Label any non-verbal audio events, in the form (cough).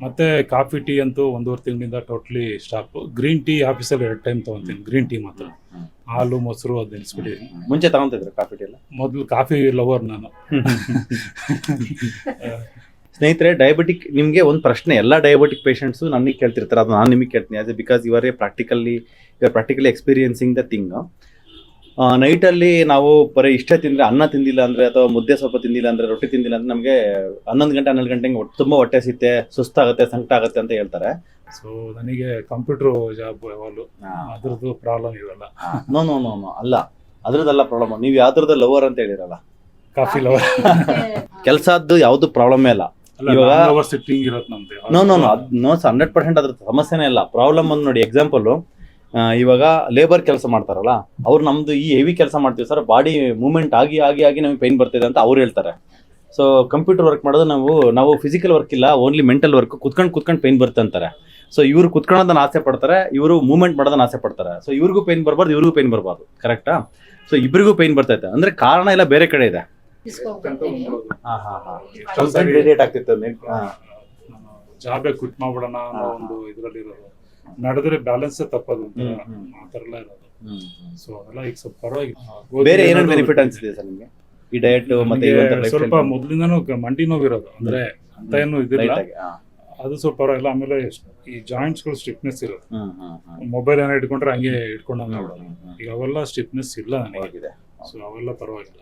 ಮತ್ತೆ coffee tea ಅಂತೂ ಒಂದೂವರೆ ತಿಂಗಳಿಂದ ಟೋಟ್ಲಿ ಸ್ಟಾಪ್ ಗ್ರೀನ್ ಟೀ ಆಫೀಸಲ್ಲಿ ಎರಡು ಟೈಮ್ ತೊಗೊತೀನಿ ಗ್ರೀನ್ ಟೀ ಮಾತ್ರ. ಹಾಲು ಮೊಸರು ಅದು ನಿಲ್ಲಿಸ್ಬಿಟ್ಟಿದ್ದೀನಿ ಮುಂಚೆ ತಗೊಂತಿದ್ರು ಕಾಫಿ ಟೀ ಎಲ್ಲ? ಮೊದಲು ಕಾಫಿ ಲವರ್ ನಾನು. (laughs) ಸ್ನೇಹಿತರೆ ಡಯಾಬಿಟಿಕ್ ನಿಮಗೆ ಒಂದು ಪ್ರಶ್ನೆ ಎಲ್ಲ ಡಯಾಬಿಟಿಕ್ ಪೇಷಂಟ್ಸು ನನಗೆ ಕೇಳ್ತಿರ್ತಾರೆ ಅದು ನಾನು ನಿಮಗೆ ಕೇಳ್ತೀನಿ. As because a practically you are practically experiencing the thing ನೈಟಲ್ಲಿ ನಾವು ಬರೀ ಇಷ್ಟೇ ತಿಂದ್ರೆ ಅನ್ನ ತಿಂದಿಲ್ಲ ಅಂದ್ರೆ ಅಥವಾ ಮುದ್ದೆ ಸ್ವಲ್ಪ ತಿಂದಿಲ್ಲ ಅಂದ್ರೆ ರೊಟ್ಟಿ ತಿಂದಿಲ್ಲ ಅಂದ್ರೆ ನಮಗೆ ಹನ್ನೊಂದು ಗಂಟೆ ಹನ್ನೆರಡು ಗಂಟೆಗೆ ತುಂಬಾ ಹೊಟ್ಟೆ ಸಿತ್ತೆ ಸುಸ್ತಾಗುತ್ತೆ ಸಂಕಟ ಆಗುತ್ತೆ ಅಂತ ಹೇಳ್ತಾರೆ. ಸೊ ನನಗೆ ಕಂಪ್ಯೂಟರ್ ಜಾಬ್ ಯಾವಾಗಲೂ ಅದ್ರದ್ದು ಪ್ರಾಬ್ಲಮ್ ಇರಲ್ಲ. ನೋ ನೋ ನೋ ನೋ ಅಲ್ಲ. ಅದ್ರದ್ದಲ್ಲ ಪ್ರಾಬ್ಲಮ್ ನೀವು ಯಾವ್ದ್ರದ್ದು ಲವರ್ ಅಂತ ಹೇಳಿರಲ್ಲ. ಕಾಫಿ ಲವರ್ ಕೆಲಸದ್ದು ಯಾವುದು ಪ್ರಾಬ್ಲಮ್ ಇಲ್ಲ. ಇವಾಗ- ಅವರ್ ಸಿಟ್ಟಿಂಗ್ ಇರತ್ತೆ no no no no hundred percent ಅದ್ರ ಸಮಸ್ಯೆನೇ ಇಲ್ಲ. ಪ್ರಾಬ್ಲಮ್ ಒಂದು ನೋಡಿ ಎಕ್ಸಾಂಪಲ್ ಇವಾಗ ಲೇಬರ್ ಕೆಲಸ ಮಾಡ್ತಾರಲ್ಲ ಅವ್ರು ನಮ್ದು ಈ ಹೆವಿ ಕೆಲಸ ಮಾಡ್ತೀವಿ ಸರ್ ಬಾಡಿ ಮೂವ್ಮೆಂಟ್ ಆಗಿ ಆಗಿ ಆಗಿ ನಮಗೆ ಪೈನ್ ಬರ್ತಿದೆ ಅಂತ ಅವ್ರು ಹೇಳ್ತಾರೆ. ಸೊ ಕಂಪ್ಯೂಟರ್ ವರ್ಕ್ ಮಾಡೋದು ನಾವು ನಾವು ಫಿಸಿಕಲ್ ವರ್ಕ್ ಇಲ್ಲ ಓನ್ಲಿ ಮೆಂಟಲ್ ವರ್ಕ್ ಕುತ್ಕೊಂಡು ಕುತ್ಕೊಂಡು ಪೈನ್ ಬರುತ್ತೆ ಅಂತಾರೆ. ಸೊ ಇವ್ರು ಕುತ್ಕೊಳ್ಳೋದನ್ನ ಆಸೆ ಪಡ್ತಾರೆ ಇವರು ಮೂವ್ಮೆಂಟ್ ಮಾಡೋದನ್ನ ಆಸೆ ಪಡ್ತಾರೆ. ಸೊ ಇವ್ರಿಗೂ ಪೈನ್ ಬರಬಾರ್ದು ಇವ್ರಿಗೂ ಪೈನ್ ಬರಬಾರ್ದು ಕರೆಕ್ಟಾ ಸೊ ಇಬ್ಬರಿಗೂ ಪೈನ್ ಬರ್ತೈತೆ ಅಂದ್ರೆ ಕಾರಣ ಎಲ್ಲ ಬೇರೆ ಕಡೆ ಇದೆ. ಹಾ ಹಾ ಹಾ. ಆಗ್ತಿತ್ತು ಹಾ. ನಾನು ಜಾಬೇ ಕ್ವಿಟ್ ಮಾಡ್ಬಿಡೋಣ ಅನ್ನೋ ಒಂದು ಇದ್ರಲ್ಲಿ ನಡೆದ್ರೆ ಬ್ಯಾಲೆನ್ಸ್ ತಪ್ಪದು ಆತರಲ್ಲ ಹ್ಮ್, ಹ್ಮ್. ಆ ಥರ ಎಲ್ಲ ಇರೋದು. ಸೊ ಅದೆಲ್ಲ ಈಗ ಸ್ವಲ್ಪ ಪರವಾಗಿ ಬೇರೆ ಏನೇನು ಬೆನಿಫಿಟ್ ಅನ್ಸಿದೆ ಸರ್ ನಿಮಗೆ? ಈ ಡಯಟ್ ಮತ್ತೆ ಸ್ವಲ್ಪ ಮೊದ್ಲಿಂದಾನು ಮಂಡಿ ನೋವಿರೋದು. ಅಂದ್ರೆ ಅಂತ ಏನು ಇದಿಲ್ಲ. ಅದು ಸ್ವಲ್ಪ ಪರವಾಗಿಲ್ಲ. ಆಮೇಲೆ ಈ ಜಾಯಿಂಟ್ಸ್ಗಳು ಸ್ಟಿಫ್ನೆಸ್ ಇರೋದು. ಮೊಬೈಲ್ ಏನೋ ಇಟ್ಕೊಂಡ್ರೆ ಹಂಗೆ ಇಟ್ಕೊಂಡಂಗೆ ನೋಡೋದು ಈಗ ಅವೆಲ್ಲ ಸ್ಟಿಫ್ನೆಸ್ ಇಲ್ಲ ನನಗೆ. ಸೊ ಅವೆಲ್ಲ ಪರವಾಗಿಲ್ಲ.